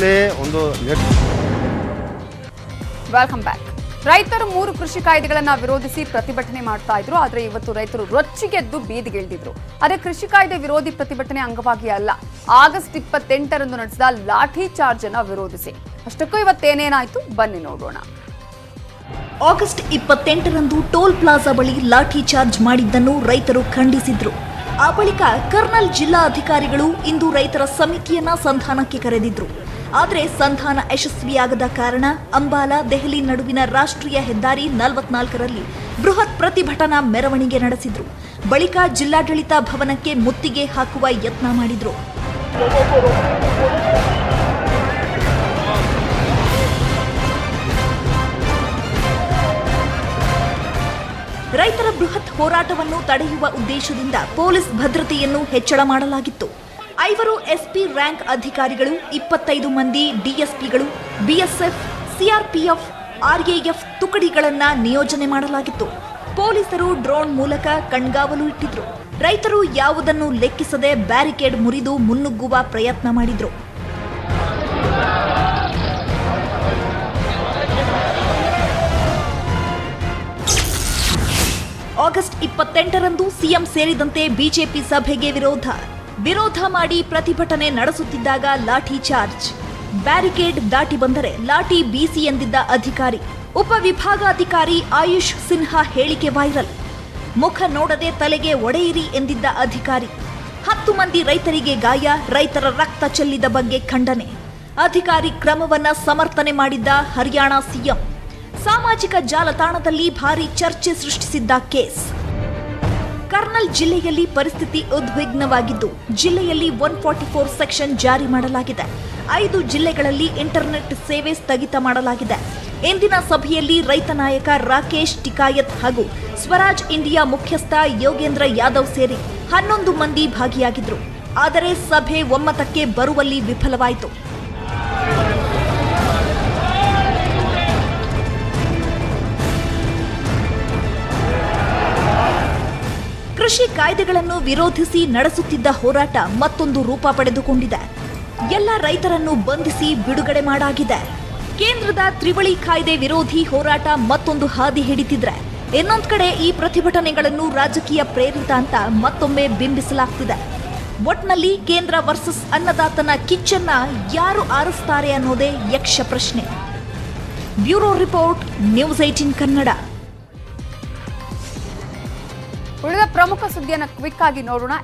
ಈಗಾಗಲೇ ಒಂದು welcome back ರೈತರು ಮೂರು ಕೃಷಿ ಕಾಯ್ದೆಗಳನ್ನ ವಿರೋಧಿಸಿ ಪ್ರತಿಭಟನೆ ಮಾಡ್ತಾ ಇದ್ರು ಆದ್ರೆ ಇವತ್ತು ರೈತರು ರೊಚ್ಚಿಗೆದ್ದು ಬೀದಿಗಿಳಿದಿದ್ರು ಅದೇ ಕೃಷಿ ಕಾಯ್ದೆ ವಿರೋಧಿ ಪ್ರತಿಭಟನೆ ಅಂಗವಾಗಿ ಅಲ್ಲ ಆಗಸ್ಟ್ ಇಪ್ಪತ್ತೆಂಟರಂದು ನಡೆಸಿದ ಲಾಠಿ ಚಾರ್ಜ್ ಅನ್ನ ವಿರೋಧಿಸಿ. ಅಷ್ಟಕ್ಕೂ ಇವತ್ತೇನೇನಾಯ್ತು? ಬನ್ನಿ ನೋಡೋಣ. ಆಗಸ್ಟ್ ಇಪ್ಪತ್ತೆಂಟರಂದು ಟೋಲ್ ಪ್ಲಾಜಾ ಬಳಿ ಲಾಠಿ ಚಾರ್ಜ್ ಮಾಡಿದ್ದನ್ನು ರೈತರು ಖಂಡಿಸಿದ್ರು. ಆ ಬಳಿಕ ಕರ್ನಲ್ ಜಿಲ್ಲಾ ಅಧಿಕಾರಿಗಳು ಇಂದು ರೈತರ ಸಮಿತಿಯನ್ನ ಸಂಧಾನಕ್ಕೆ ಕರೆದಿದ್ರು. ಆದರೆ ಸಂಧಾನ ಯಶಸ್ವಿಯಾಗದ ಕಾರಣ ಅಂಬಾಲಾ ದೆಹಲಿ ನಡುವಿನ ರಾಷ್ಟ್ರೀಯ ಹೆದ್ದಾರಿ ನಲವತ್ನಾಲ್ಕರಲ್ಲಿ ಬೃಹತ್ ಪ್ರತಿಭಟನಾ ಮೆರವಣಿಗೆ ನಡೆಸಿದ್ರು. ಬಳಿಕ ಜಿಲ್ಲಾಡಳಿತ ಭವನಕ್ಕೆ ಮುತ್ತಿಗೆ ಹಾಕುವ ಯತ್ನ ಮಾಡಿದ್ರು. ರೈತರ ಬೃಹತ್ ಹೋರಾಟವನ್ನು ತಡೆಯುವ ಉದ್ದೇಶದಿಂದ ಪೊಲೀಸ್ ಭದ್ರತೆಯನ್ನು ಹೆಚ್ಚಳ ಮಾಡಲಾಗಿತ್ತು. ಐವರು ಎಸ್ಪಿ ರ್ಯಾಂಕ್ ಅಧಿಕಾರಿಗಳು, ಇಪ್ಪತ್ತೈದು ಮಂದಿ ಡಿಎಸ್ಪಿಗಳು, ಬಿಎಸ್ಎಫ್, ಸಿಆರ್ಪಿಎಫ್, ಆರ್ಎಎಫ್ ತುಕಡಿಗಳನ್ನ ನಿಯೋಜನೆ ಮಾಡಲಾಗಿತ್ತು. ಪೊಲೀಸರು ಡ್ರೋನ್ ಮೂಲಕ ಕಣ್ಗಾವಲು ಇಟ್ಟಿದ್ರು. ರೈತರು ಯಾವುದನ್ನು ಲೆಕ್ಕಿಸದೆ ಬ್ಯಾರಿಕೇಡ್ ಮುರಿದು ಮುನ್ನುಗ್ಗುವ ಪ್ರಯತ್ನ ಮಾಡಿದ್ರು. ಆಗಸ್ಟ್ ಇಪ್ಪತ್ತೆಂಟರಂದು ಸಿಎಂ ಸೇರಿದಂತೆ ಬಿಜೆಪಿ ಸಭೆಗೆ ವಿರೋಧ. ವಿರೋಧ ಮಾಡಿ ಪ್ರತಿಭಟನೆ ನಡೆಸುತ್ತಿದ್ದಾಗ ಲಾಠಿ ಚಾರ್ಜ್. ಬ್ಯಾರಿಕೇಡ್ ದಾಟಿ ಬಂದರೆ ಲಾಠಿ ಬೀಸಿ ಎಂದಿದ್ದ ಅಧಿಕಾರಿ ಉಪವಿಭಾಗಾಧಿಕಾರಿ ಆಯುಷ್ ಸಿನ್ಹಾ ಹೇಳಿಕೆ ವೈರಲ್. ಮುಖ ನೋಡದೆ ತಲೆಗೆ ಒಡೆಯಿರಿ ಎಂದಿದ್ದ ಅಧಿಕಾರಿ, ಹತ್ತು ಮಂದಿ ರೈತರಿಗೆ ಗಾಯ, ರೈತರ ರಕ್ತ ಚೆಲ್ಲಿದ ಬಗ್ಗೆ ಖಂಡನೆ. ಅಧಿಕಾರಿ ಕ್ರಮವನ್ನ ಸಮರ್ಥನೆ ಮಾಡಿದ್ದ ಹರಿಯಾಣ ಸಿಎಂ. ಸಾಮಾಜಿಕ ಜಾಲತಾಣದಲ್ಲಿ ಭಾರಿ ಚರ್ಚೆ ಸೃಷ್ಟಿಸಿದ್ದ ಕೇಸ್. ಜಿಲ್ಲೆಯಲ್ಲಿ ಪರಿಸ್ಥಿತಿ ಉದ್ವಿಗ್ನವಾಗಿದ್ದು, ಜಿಲ್ಲೆಯಲ್ಲಿ ಒನ್ ಫಾರ್ಟಿ ಫೋರ್ ಸೆಕ್ಷನ್ ಜಾರಿ ಮಾಡಲಾಗಿದೆ. ಐದು ಜಿಲ್ಲೆಗಳಲ್ಲಿ ಇಂಟರ್ನೆಟ್ ಸೇವೆ ಸ್ಥಗಿತ ಮಾಡಲಾಗಿದೆ. ಇಂದಿನ ಸಭೆಯಲ್ಲಿ ರೈತ ನಾಯಕ ರಾಕೇಶ್ ಟಿಕಾಯತ್ ಹಾಗೂ ಸ್ವರಾಜ್ ಇಂಡಿಯಾ ಮುಖ್ಯಸ್ಥ ಯೋಗೇಂದ್ರ ಯಾದವ್ ಸೇರಿ ಹನ್ನೊಂದು ಮಂದಿ ಭಾಗಿಯಾಗಿದ್ದರು ಆದರೆ ಸಭೆ ಒಮ್ಮತಕ್ಕೆ ಬರುವಲ್ಲಿ ವಿಫಲವಾಯಿತು. ಕೃಷಿ ಕಾಯ್ದೆಗಳನ್ನು ವಿರೋಧಿಸಿ ನಡೆಸುತ್ತಿದ್ದ ಹೋರಾಟ ಮತ್ತೊಂದು ರೂಪ ಪಡೆದುಕೊಂಡಿದೆ. ಎಲ್ಲ ರೈತರನ್ನು ಬಂಧಿಸಿ ಬಿಡುಗಡೆ ಮಾಡಾಗಿದೆ. ಕೇಂದ್ರದ ತ್ರಿವಳಿ ಕಾಯ್ದೆ ವಿರೋಧಿ ಹೋರಾಟ ಮತ್ತೊಂದು ಹಾದಿ ಹಿಡಿತಿದ್ರೆ ಇನ್ನೊಂದು ಕಡೆ ಈ ಪ್ರತಿಭಟನೆಗಳನ್ನು ರಾಜಕೀಯ ಪ್ರೇರಿತ ಅಂತ ಮತ್ತೊಮ್ಮೆ ಬಿಂಬಿಸಲಾಗ್ತಿದೆ. ಒಟ್ನಲ್ಲಿ ಕೇಂದ್ರ ವರ್ಸಸ್ ಅನ್ನದಾತನ ಕಿಚ್ಚನ್ನ ಯಾರು ಆರಿಸ್ತಾರೆ ಅನ್ನೋದೇ ಯಕ್ಷ ಪ್ರಶ್ನೆ. Bureau report, news eighteen Kannada. ಉಳಿದ ಪ್ರಮುಖ ಸುದ್ದಿಯನ್ನು ಕ್ವಿಕ್ ಆಗಿ ನೋಡೋಣ.